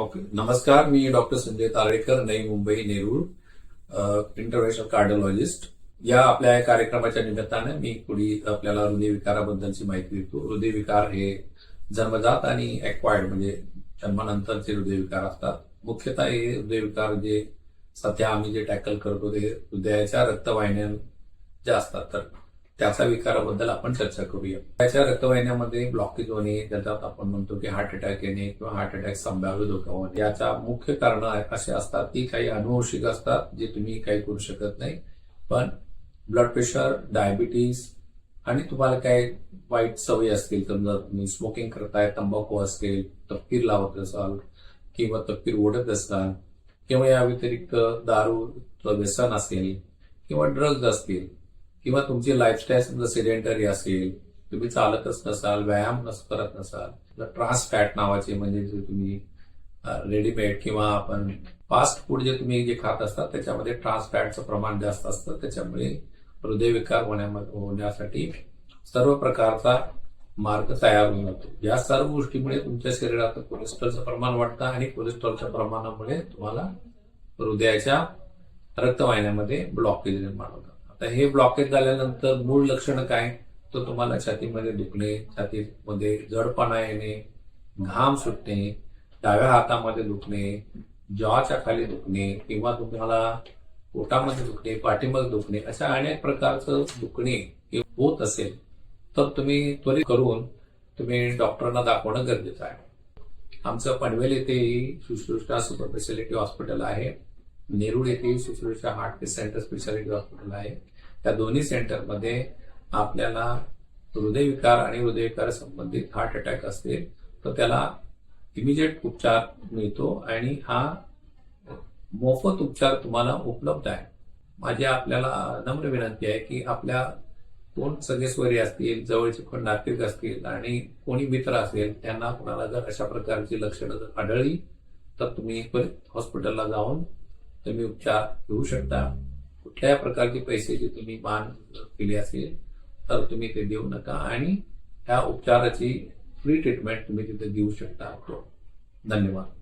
Okay नमस्कार मी doctor Sanjay Taralekar नई Mumbai Nerul international cardiologist या आपल्या या कार्यक्रमाच्या निमित्ताने मी पुढे आपल्याला हृदयविकाराबद्दलची माहिती देतो. हृदयविकार हे जन्मजात आणि एक्वायर्ड म्हणजे जन्मानंतरचे हृदयविकार असतात. मुख्यतः हे हृदयविकार जे सध्या आम्ही जे टॅकल करतो ते हृदयाच्या रक्तवाहिन्या ज्या असतात. तर त्याचा विकाराबद्दल आपण चर्चा करूया. त्याच्या रक्तवाहिन्यामध्ये ब्लॉकेज होणे ज्याचा आपण म्हणतो की हार्ट अटॅक येणे किंवा हार्ट अटॅक संभाव्य धोका होणे याचा मुख्य कारण असे असतात की काही अनुवंशिक असतात जे तुम्ही काही करू शकत नाही. पण ब्लड प्रेशर डायबिटीस आणि तुम्हाला काही वाईट सवयी असतील समजा तुम्ही स्मोकिंग करताय तंबाखू असेल तपकीर लावत असाल किंवा तपकीर ओढत असाल किंवा या व्यतिरिक्त दारूचं व्यसन असेल किंवा ड्रग्ज असतील किंवा तुमची लाईफस्टाईल समजा सिडेंटरी असेल तुम्ही चालतच नसाल व्यायाम नस करत नसाल ट्रान्स फॅट नावाचे म्हणजे जे तुम्ही रेडीमेड किंवा आपण फास्ट फूड जे तुम्ही जे खात असतात त्याच्यामध्ये ट्रान्स फॅटचं प्रमाण जास्त असतं. त्याच्यामुळे हृदयविकार होण्यामध्ये होण्यासाठी सर्व प्रकारचा मार्ग तयार होऊन जातो. या सर्व गोष्टीमुळे तुमच्या शरीरात कोलेस्ट्रॉलचं प्रमाण वाढतं आणि कोलेस्ट्रॉलच्या प्रमाणामुळे तुम्हाला हृदयाच्या रक्तवाहिन्यामध्ये ब्लॉकेज निर्माण होतात. आता हे ब्लॉकेज झाल्यानंतर मूळ लक्षण काय? तर तुम्हाला छातीमध्ये दुखणे छातीमध्ये जडपणा येणे घाम सुटणे डाव्या हातामध्ये दुखणे जॉच्या खाली दुखणे किंवा तुम्हाला पोटामध्ये दुखणे पाठीमध्ये दुखणे अशा अनेक प्रकारचं दुखणे हे होत असेल तर तुम्ही त्वरित करून तुम्ही डॉक्टरांना दाखवणं गरजेचं आहे. आमचं पनवेल येथेही सुश्रुष्टा सुपर स्पेशालिटी हॉस्पिटल आहे. नेरूळ येथे Sushrusha heart centre speciality hospital आहे. त्या दोन्ही सेंटरमध्ये आपल्याला हृदयविकार आणि हृदयविकार संबंधित हार्ट अटॅक असतील तर त्याला इमिजिएट उपचार मिळतो आणि हा मोफत उपचार तुम्हाला उपलब्ध आहे. माझी आपल्याला नम्र विनंती आहे की आपल्या कोण सगळेश्वरी असतील जवळचे कोण नातेवाईक असतील आणि कोणी मित्र असेल त्यांना कोणाला जर अशा प्रकारची लक्षणं जर आढळली तर तुम्ही हॉस्पिटलला जाऊन तुम्ही उपचार घेऊ शकता. कुठल्याही प्रकारचे पैशाची तुम्ही मान केली असेल तर तुम्ही ते देऊ नका आणि ह्या उपचाराची फ्री ट्रीटमेंट तुम्ही तिथे देऊ शकता. धन्यवाद.